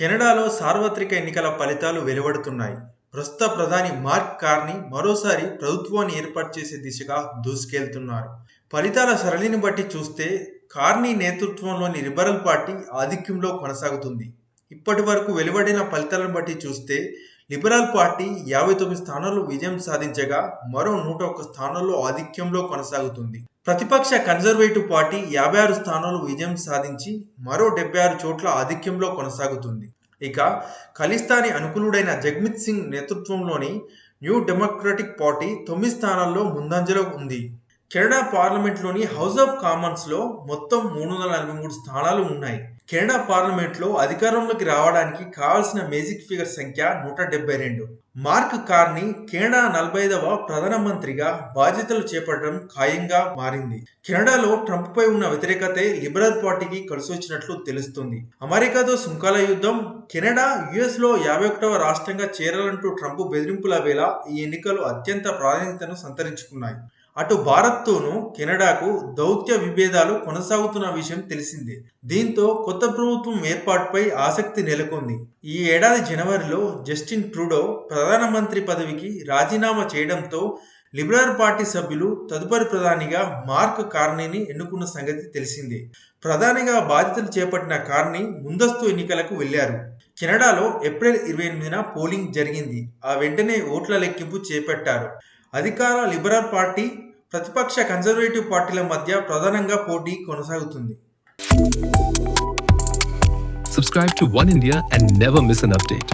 కెనడాలో సార్వత్రిక ఎన్నికల ఫలితాలు వెలువడుతున్నాయి. ప్రస్తుత ప్రధాని మార్క్ కార్ని మరోసారి ప్రభుత్వాన్ని ఏర్పాటు చేసే దిశగా దూసుకెళ్తున్నారు. ఫలితాల సరళిని బట్టి చూస్తే కార్నీ నేతృత్వంలోని లిబరల్ పార్టీ ఆధిక్యంలో కొనసాగుతుంది. ఇప్పటి వరకు వెలువడిన ఫలితాలను బట్టి చూస్తే లిబరల్ పార్టీ యాభై తొమ్మిది స్థానాల్లో విజయం సాధించగా మరో నూట ఒక్క స్థానాల్లో ఆధిక్యంలో కొనసాగుతుంది. ప్రతిపక్ష కన్జర్వేటివ్ పార్టీ యాభై ఆరు స్థానాలు విజయం సాధించి మరో డెబ్బై ఆరు చోట్ల ఆధిక్యంలో కొనసాగుతుంది. ఇక ఖలిస్తానీ అనుకూలుడైన జగ్మిత్ సింగ్ నేతృత్వంలోని న్యూ డెమోక్రటిక్ పార్టీ తొమ్మిది స్థానాల్లో ముందంజలో ఉంది. కెనడా పార్లమెంట్లోని హౌస్ ఆఫ్ కామన్స్లో మొత్తం మూడు వందల నలభై మూడు స్థానాలు ఉన్నాయి. కెనడా పార్లమెంట్లో అధికారంలోకి రావడానికి కావాల్సిన మేజిక్ ఫిగర్ సంఖ్య నూట డెబ్బై రెండు. మార్క్ కార్ని కెనడా నలభై ఐదవ ప్రధానమంత్రిగా బాధ్యతలు చేపట్టడం ఖాయంగా మారింది. కెనడాలో ట్రంప్ పై ఉన్న వ్యతిరేకతే లిబరల్ పార్టీకి కలిసొచ్చినట్లు తెలుస్తుంది. అమెరికాతో సుంకాల యుద్ధం కెనడా యుఎస్లో యాభై ఒకటవ రాష్ట్రంగా చేరాలంటూ ట్రంప్ బెదిరింపుల వేళ ఈ ఎన్నికలు అత్యంత ప్రాధాన్యతను సంతరించుకున్నాయి. అటు భారత్తోనూ కెనడాకు దౌత్య విభేదాలు కొనసాగుతున్న విషయం తెలిసిందే. దీంతో కొత్త ప్రభుత్వం ఏర్పాటుపై ఆసక్తి నెలకొంది. ఈ ఏడాది జనవరిలో జస్టిన్ ట్రూడో ప్రధానమంత్రి పదవికి రాజీనామా చేయడంతో లిబరల్ పార్టీ సభ్యులు తదుపరి ప్రధానిగా మార్క్ కార్నీని ఎన్నుకున్న సంగతి తెలిసిందే. ప్రధానిగా బాధ్యతలు చేపట్టిన కార్నీ ముందస్తు ఎన్నికలకు వెళ్ళారు కెనడాలో ఏప్రిల్ ఇరవై ఎనిమిదిన పోలింగ్ జరిగింది. ఆ వెంటనే ఓట్ల లెక్కింపు చేపట్టారు. అధికార లిబరల్ పార్టీ ప్రతిపక్ష కన్జర్వేటివ్ పార్టీల మధ్య ప్రధానంగా పోటీ కొనసాగుతుంది. Subscribe to One India and never miss an update.